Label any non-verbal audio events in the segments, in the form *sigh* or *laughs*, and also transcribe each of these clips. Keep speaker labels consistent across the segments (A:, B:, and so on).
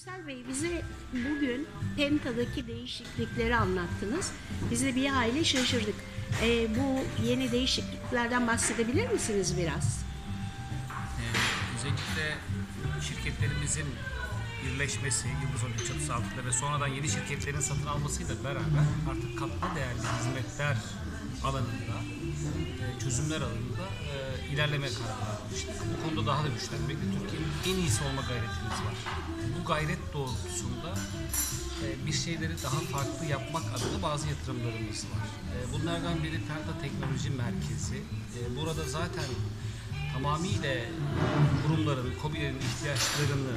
A: Yüksel Bey bize bugün Penta'daki değişiklikleri anlattınız. Biz de bir aile şaşırdık. Ee, bu yeni değişikliklerden bahsedebilir misiniz biraz?
B: Ee, özellikle şirketlerimizin birleşmesi, Yıldız Holding çatısı altında ve sonradan yeni şirketlerin satın almasıyla beraber artık katma değerli hizmetler alanında, e, çözümler alanında e, ilerleme kararı almıştık. Bu konuda daha da güçlenmek ve Türkiye'nin en iyisi olma gayretimiz var. Bu gayret doğrultusunda e, bir şeyleri daha farklı yapmak adına bazı yatırımlarımız var. E, Bunlardan biri Penta Teknoloji Merkezi. E, Burada zaten tamamıyla kurumların, KOBİ'lerin ihtiyaçlarını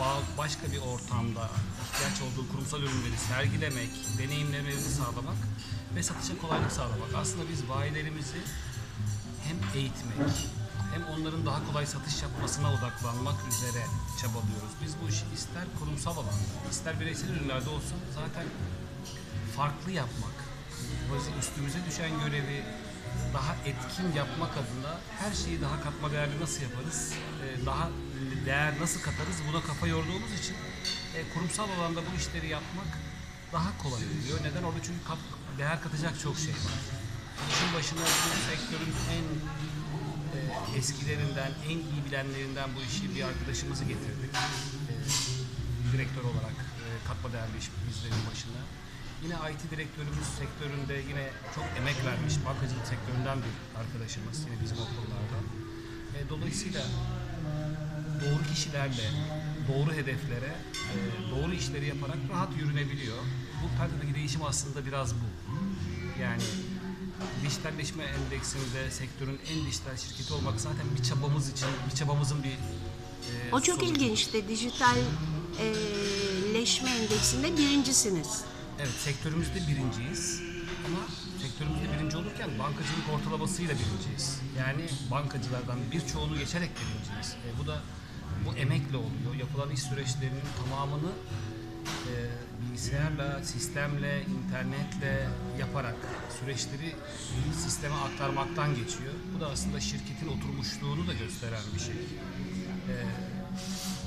B: ba- başka bir ortamda ihtiyaç olduğu kurumsal ürünleri sergilemek, deneyimlemelerini sağlamak ve satışa kolaylık sağlamak. Aslında biz bayilerimizi hem eğitmek hem onların daha kolay satış yapmasına odaklanmak üzere çabalıyoruz. Biz bu işi ister kurumsal alanda, ister bireysel ürünlerde olsun zaten farklı yapmak, üstümüze düşen görevi daha etkin yapmak adına her şeyi daha katma değerli nasıl yaparız, e, daha değer nasıl katarız buna kafa yorduğumuz için e, kurumsal alanda bu işleri yapmak daha kolay oluyor. Neden? Orada çünkü değer katacak çok şey var. İşin başına bu sektörün en e, eskilerinden, en iyi bilenlerinden bu işi bir arkadaşımızı getirdik. E, direktör olarak e, katma değerli iş başına. Yine IT direktörümüz sektöründe yine çok emek vermiş bankacılık sektöründen bir arkadaşımız yine bizim okullardan. E, dolayısıyla doğru kişilerle, doğru hedeflere, e, doğru işleri yaparak rahat yürünebiliyor. Bu Penta'daki değişim aslında biraz bu. Yani dijitalleşme endeksinde sektörün en dijital şirketi olmak zaten bir çabamız için, bir çabamızın bir e,
A: O çok
B: sonucu.
A: ilginçti. Dijital e, leşme endeksinde birincisiniz.
B: Evet, sektörümüzde birinciyiz. Ama sektörümüzde birinci olurken bankacılık ortalamasıyla birinciyiz. Yani bankacılardan birçoğunu geçerek birinciyiz. E, bu da bu emekle oluyor. Yapılan iş süreçlerinin tamamını e, bilgisayarla, sistemle, internetle yaparak süreçleri sisteme aktarmaktan geçiyor. Bu da aslında şirketin oturmuşluğunu da gösteren bir şey. E,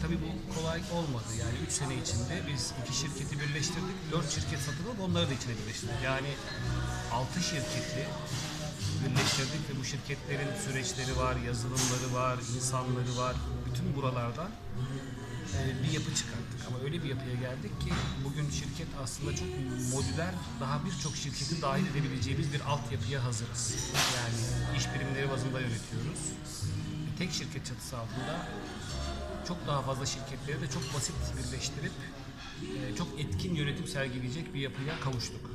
B: Tabii bu kolay olmadı. Yani 3 sene içinde biz iki şirketi birleştirdik. 4 şirket satın alıp onları da içine birleştirdik. Yani 6 şirketi birleştirdik ve bu şirketlerin süreçleri var, yazılımları var, insanları var. Bütün buralardan e, bir yapı çıkarttık. Ama öyle bir yapıya geldik ki bugün şirket aslında çok modüler, daha birçok şirketi dahil edebileceğimiz bir altyapıya hazırız. Yani iş birimleri bazında yönetiyoruz. Bir tek şirket çatısı altında çok daha fazla şirketleri de çok basit birleştirip e, çok etkin yönetim sergileyecek bir yapıya kavuştuk.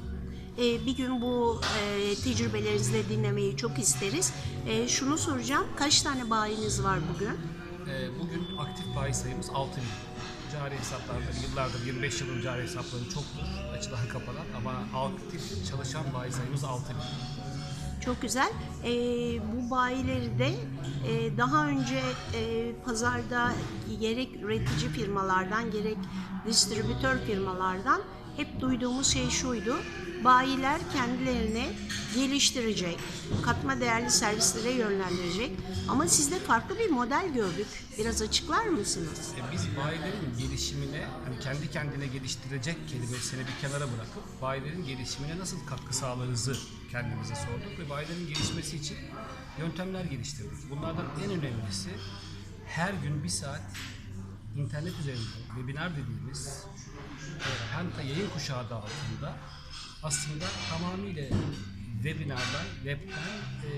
A: E, bir gün bu e, tecrübelerinizi de dinlemeyi çok isteriz. E, şunu soracağım. Kaç tane bayiniz var bugün?
B: E, Bugün aktif bayi sayımız 6 bin. Cari hesaplarda yıllardır 25 yılın cari hesapları çoktur açılan *laughs* kapanan ama aktif çalışan bayi sayımız 6 bin.
A: Çok güzel. E, bu bayileri de e, daha önce e, pazarda gerek üretici firmalardan gerek distribütör firmalardan hep duyduğumuz şey şuydu. Bayiler kendilerini geliştirecek, katma değerli servislere yönlendirecek. Ama sizde farklı bir model gördük. Biraz açıklar mısınız?
B: E, Biz bayilerin gelişimine, hani kendi kendine geliştirecek kelimesini bir kenara bırakıp bayilerin gelişimine nasıl katkı sağlarızı kendimize sorduk ve bayilerin gelişmesi için yöntemler geliştirdik. Bunlardan en önemlisi her gün bir saat internet üzerinde webinar dediğimiz e, Penta yayın kuşağı adı altında aslında tamamıyla webinardan, webten e,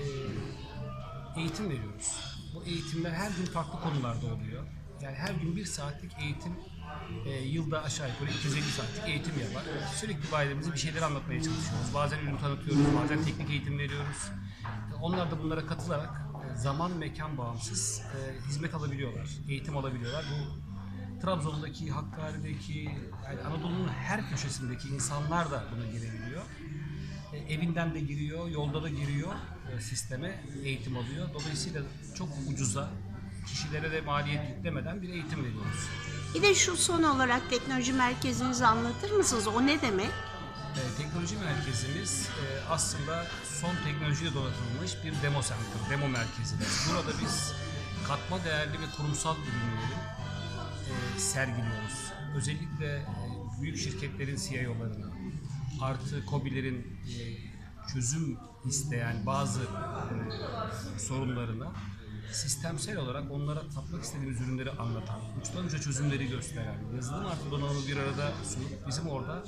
B: eğitim veriyoruz. Bu eğitimler her gün farklı konularda oluyor. Yani her gün bir saatlik eğitim, e, yılda aşağı yukarı 250 saatlik eğitim yapar. Sürekli bayramımızı bir şeyler anlatmaya çalışıyoruz. Bazen ürün tanıtıyoruz, bazen teknik eğitim veriyoruz. E, Onlar da bunlara katılarak e, zaman mekan bağımsız e, hizmet alabiliyorlar, eğitim alabiliyorlar. Bu Trabzon'daki, Hakkari'deki, yani Anadolu'nun her köşesindeki insanlar da buna girebiliyor. E, evinden de giriyor, yolda da giriyor e, sisteme, eğitim alıyor. Dolayısıyla çok ucuza, kişilere de maliyet yüklemeden bir eğitim veriyoruz.
A: Bir de şu son olarak teknoloji merkezinizi anlatır mısınız? O ne demek?
B: E, teknoloji merkezimiz e, aslında son teknolojiyle donatılmış bir demo center, demo merkezidir. Burada biz katma değerli ve kurumsal ürünlerin sergiliyoruz. Özellikle e, büyük şirketlerin CEO'larına artı COBİ'lerin e, çözüm isteyen bazı e, sorunlarına sistemsel olarak onlara satmak istediğimiz ürünleri anlatan, uçtan uca çözümleri gösteren, yazılım artı donanımı bir arada sunup bizim orada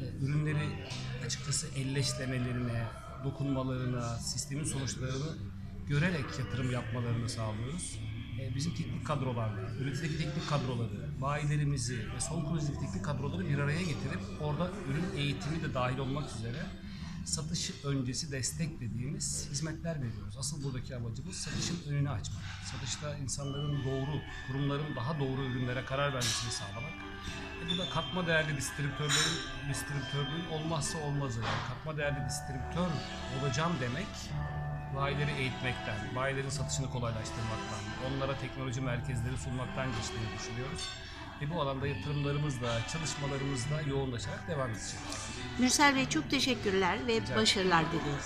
B: e, ürünleri açıkçası elleşlemelerine, dokunmalarına, sistemin sonuçlarını görerek yatırım yapmalarını sağlıyoruz. E, Bizim teknik kadrolarla, üreticideki teknik kadroları, bayilerimizi ve son kullanıcıdaki teknik kadroları bir araya getirip orada ürün eğitimi de dahil olmak üzere satış öncesi destek dediğimiz hizmetler veriyoruz. Asıl buradaki amacımız satışın önünü açmak. Satışta insanların doğru, kurumların daha doğru ürünlere karar vermesini sağlamak. E bu da katma değerli distribütörlerin, distribütörlüğün olmazsa olmazı. Yani katma değerli distribütör olacağım demek bayileri eğitmekten, bayilerin satışını kolaylaştırmaktan, onlara teknoloji merkezleri sunmaktan geçtiğini düşünüyoruz. Ve bu alanda yatırımlarımızla, çalışmalarımızla yoğunlaşarak devam edeceğiz.
A: Mürsel Bey çok teşekkürler ve başarılar diliyoruz.